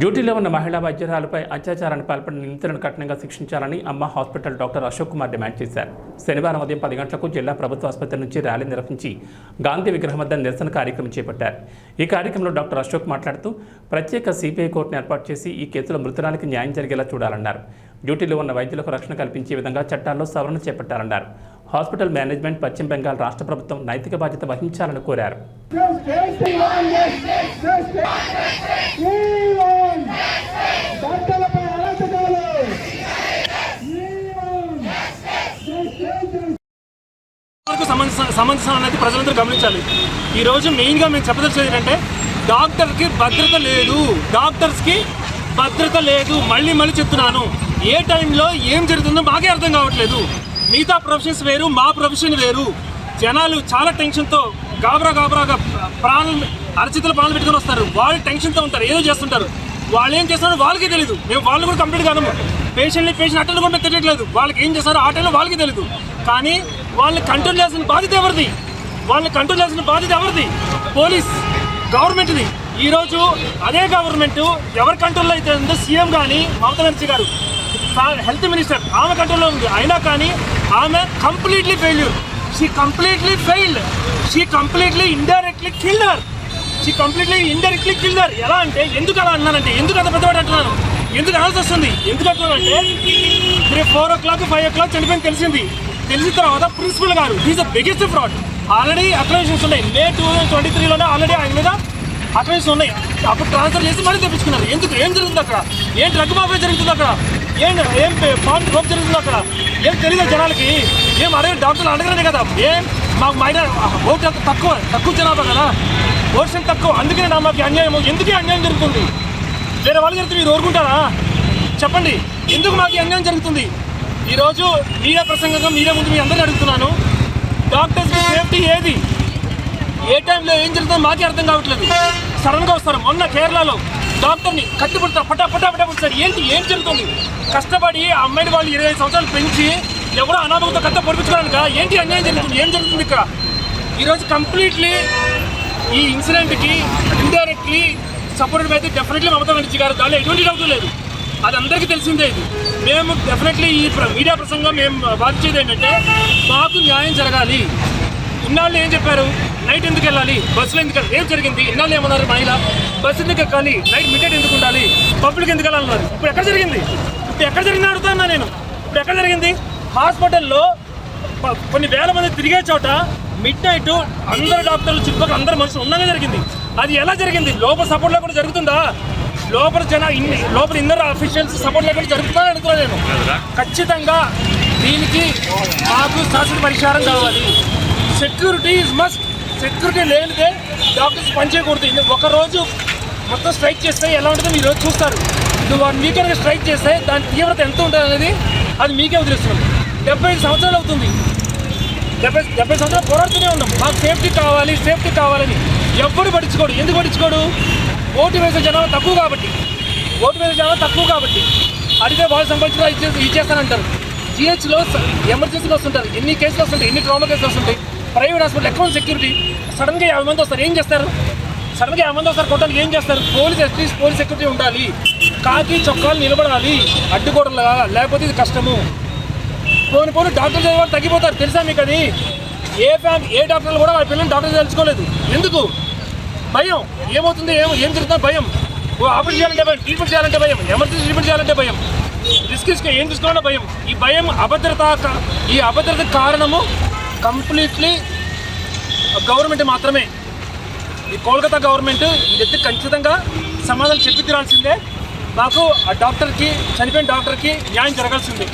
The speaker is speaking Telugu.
డ్యూటీలో ఉన్న మహిళా వైద్యురాలపై అత్యాచారాన్ని పాల్పడిన నిందితులను కఠినంగా శిక్షించాలని Amma hospital doctor Ashok Kumar demand చేశారు. శనివారం ఉదయం పది గంటలకు జిల్లా ప్రభుత్వ ఆసుపత్రి నుంచి ర్యాలీ నిర్వహించి గాంధీ విగ్రహం వద్ద నిరసన కార్యక్రమం చేపట్టారు. ఈ కార్యక్రమంలో డాక్టర్ అశోక్ మాట్లాడుతూ ప్రత్యేక సిపిఐ కోర్టును ఏర్పాటు చేసి ఈ కేసులో మృతురాలికి న్యాయం జరిగేలా చూడాలన్నారు. డ్యూటీలో ఉన్న వైద్యులకు రక్షణ కల్పించే విధంగా చట్టాల్లో సవరణ చేపట్టాలన్నారు. హాస్పిటల్ మేనేజ్మెంట్ పశ్చిమ బెంగాల్ రాష్ట్ర ప్రభుత్వం నైతిక బాధ్యత వహించాలని కోరారు. సమస్య అనేది ప్రజలందరూ గమనించాలి. ఈ రోజు మెయిన్గా మేము చెప్పదలిచేది ఏంటంటే డాక్టర్కి భద్రత లేదు. డాక్టర్స్కి భద్రత లేదు. మళ్ళీ మళ్ళీ చెప్తున్నాను. ఏ టైంలో ఏం జరుగుతుందో మాకే అర్థం కావట్లేదు. మిగతా ప్రొఫెషన్స్ వేరు మా ప్రొఫెషన్ వేరు. జనాలు చాలా టెన్షన్తో గాబరా గాబరాగా ప్రాణం అరచితులు ప్రాణాలు పెట్టుకొని వస్తారు. వాళ్ళు టెన్షన్తో ఉంటారు ఏదో చేస్తుంటారు. వాళ్ళు ఏం చేస్తారో వాళ్ళకే తెలియదు మేము వాళ్ళు కూడా కంప్లీట్ కాదము పేషెంట్ని పేషెంట్ అటెండ్ కూడా తెలియట్లేదు వాళ్ళకి ఏం చేస్తారో ఆ టైంలో వాళ్ళకి తెలియదు కానీ వాళ్ళని కంట్రోల్ చేయాల్సిన బాధ్యత ఎవరిది? వాళ్ళని కంట్రోల్ చేయాల్సిన బాధ్యత ఎవరిది? పోలీస్ గవర్నమెంట్ది. ఈరోజు అదే గవర్నమెంట్ ఎవరి కంట్రోల్లో అయితే ఉందో సీఎం కానీ మమతా బెనర్జీ గారు. హెల్త్ మినిస్టర్ ఆమె కంట్రోల్లో ఉంది. అయినా కానీ ఆమె completely failure she completely failed she completely indirectly killer she completely indirectly killer ఎలా అంటే ఎందుకు అలా అన్నానంటే ఎందుకు అంత పెద్దవాడు అంటున్నాను? ఎందుకు అనాల్సి వస్తుంది? ఎందుకు అంటున్నానంటే రేపు four o'clock five o'clock చనిపోయింది తెలిసింది. తెలిసిన తర్వాత ప్రిన్సిపల్ గారు is the biggest fraud already అక్రమేషన్స్ ఉన్నాయి. మే టూ థౌసండ్ ట్వంటీ త్రీలోనే ఆల్రెడీ ఆయన మీద అక్రమిషన్స్ ఉన్నాయి. అప్పుడు ట్రాన్స్ఫర్ చేసి మళ్ళీ తెప్పించుకున్నారు. ఎందుకు? ఏం జరుగుతుంది అక్కడ? ఏం డ్రగ్ మాఫియా జరుగుతుంది అక్కడ? ఏం ఏం పార్టీ రోప్ జరుగుతుంది అక్కడ? ఏం తెలియదు జనాలకి? ఏం అడగ డాక్టర్లు అడగరనే కదా? ఏం? మాకు మైన ఓటు తక్కువ తక్కువ జనాభా కదా? ఓట్స్ తక్కువ. అందుకనే నా మాకు అన్యాయం. ఎందుకే అన్యాయం జరుగుతుంది? వేరే వాళ్ళు జరుగుతుంది మీరు ఓరుకుంటారా చెప్పండి. ఎందుకు మాకు అన్యాయం జరుగుతుంది? ఈరోజు మీడియా ప్రసంగంగా మీడియా ముందు మీ అందరినీ అడుగుతున్నాను. డాక్టర్స్ సేఫ్టీ ఏది? ఏ టైంలో ఏం జరుగుతుందో మాకే అర్థం కావట్లేదు. సడన్గా వస్తారు. మొన్న కేరళలో డాక్టర్ని కట్టుబడతారు పటా పటా పటా పడతారు ఏంటి ఏం జరుగుతుంది? కష్టపడి ఆ అమ్మాయిని వాళ్ళు ఇరవై ఐదు సంవత్సరాలు పెంచి ఎవరో అనాథంతో కట్ట పొడిపించుకోవడానికి ఏంటి అన్యాయం జరుగుతుంది? ఏం జరుగుతుంది ఇక్కడ? ఈరోజు కంప్లీట్లీ ఈ ఇన్సిడెంట్కి ఇండైరెక్ట్లీ సపోర్టెడ్ అయితే డెఫినెట్లీ మమతా బెనర్జీ గారు. దానిలో ఎటువంటి డౌట్ లేదు. అది అందరికీ తెలిసిందే ఇది. మేము డెఫినెట్లీ ఈ మీడియా ప్రసంగం మేము బాధించేది ఏంటంటే మాకు న్యాయం జరగాలి. ఇన్నాళ్ళు ఏం చెప్పారు? నైట్ ఎందుకు వెళ్ళాలి? బస్సులో ఎందుకు? ఏం జరిగింది? ఇన్నాళ్ళు ఏమన్నారు మహిళ? బస్సు ఎందుకు ఎక్కాలి? నైట్ మిడ్ ఎందుకు ఉండాలి? పబ్లిక్ ఎందుకు వెళ్ళాలన్నారు? ఇప్పుడు ఎక్కడ జరిగింది? ఇప్పుడు ఎక్కడ జరిగింది అడుగుతున్నా నేను. ఇప్పుడు ఎక్కడ జరిగింది? హాస్పిటల్లో కొన్ని వేల మంది తిరిగే చోట మిడ్ నైట్ అందరు డాక్టర్లు చుట్టుపక్కల అందరు మనుషులు ఉండగా జరిగింది. అది ఎలా జరిగింది? లోపల సపోర్ట్ లేకుండా జరుగుతుందా? లోపల జన ఇన్ని లోపల ఇన్నర్ అఫీషియల్స్ సపోర్ట్ లేకుండా జరుగుతుందని అనుకోలేను ఖచ్చితంగా దీనికి మాకు శాశ్వత పరిష్కారం కావాలి. Security is must. సెక్యూరిటీ లేనిదే డాక్టర్స్ పనిచేయకూడదు ఇది ఒక రోజు మొత్తం స్ట్రైక్ చేస్తే ఎలా ఉంటుందో మీరు రోజు చూస్తారు. నువ్వు వన్ వీక్ స్ట్రైక్ చేస్తే దాని తీవ్రత ఎంత ఉంటుంది అనేది అది మీకే వదిలేస్తుంది డెబ్బై ఐదు సంవత్సరాలు అవుతుంది. డెబ్బై డెబ్బై సంవత్సరాలు పోరాడుతూనే ఉన్నాం. మాకు సేఫ్టీ కావాలి సేఫ్టీ కావాలని ఎవ్వడు పట్టించుకోడు. ఎందుకు పట్టించుకోడు? ఓటు వేసే జనాలు తక్కువ కాబట్టి. ఓటు వేసే జనాలు తక్కువ కాబట్టి. అడిగితే వాళ్ళు సంబంధించిన ఇచ్చే ఇచ్చేస్తానంటారు జిహెచ్లో ఎమర్జెన్సీలు వస్తుంటారు. ఎన్ని కేసులు వస్తుంటాయి? ఎన్ని ట్రామా కేసులు వస్తుంటాయి? ప్రైవేట్ హాస్పిటల్ ఎక్కువ సెక్యూరిటీ సడన్గా యాభై మంది వస్తారు. ఏం చేస్తారు? సడన్గా యాభై మంది వస్తారు కొట్టడానికి ఏం చేస్తారు? పోలీస్ అట్లీస్ట్ పోలీస్ సెక్యూరిటీ ఉండాలి. కాకి చొక్కాలు నిలబడాలి. అడ్డుకోవడంలా లేకపోతే ఇది కష్టము. పోని పోని డాక్టర్ చదివారు తగ్గిపోతారు. తెలుసా మీకు అది? ఏ ఫ్యామిలీ ఏ డాక్టర్లు కూడా వాళ్ళ పిల్లల్ని డాక్టర్ తెలుసుకోలేదు ఎందుకు? భయం. ఏమవుతుంది? ఏం ఏం జరుగుతుందో భయం. ఓ ఆపరేషన్ చేయాలంటే భయం. ట్రీట్మెంట్ చేయాలంటే భయం. ఎమర్జెన్సీ ట్రీట్మెంట్ చేయాలంటే భయం. రిస్క్ తీసుకో ఏం తీసుకోవాలంటే భయం. ఈ భయం అభద్రత ఈ అభద్రత కారణము కంప్లీట్లీ గవర్నమెంట్ మాత్రమే. ఈ కోల్కతా గవర్నమెంట్ ఇది ఖచ్చితంగా సమాధానం చెప్పి తీరాల్సిందే నాకు ఆ డాక్టర్కి చనిపోయిన డాక్టర్కి న్యాయం జరగాల్సిందే.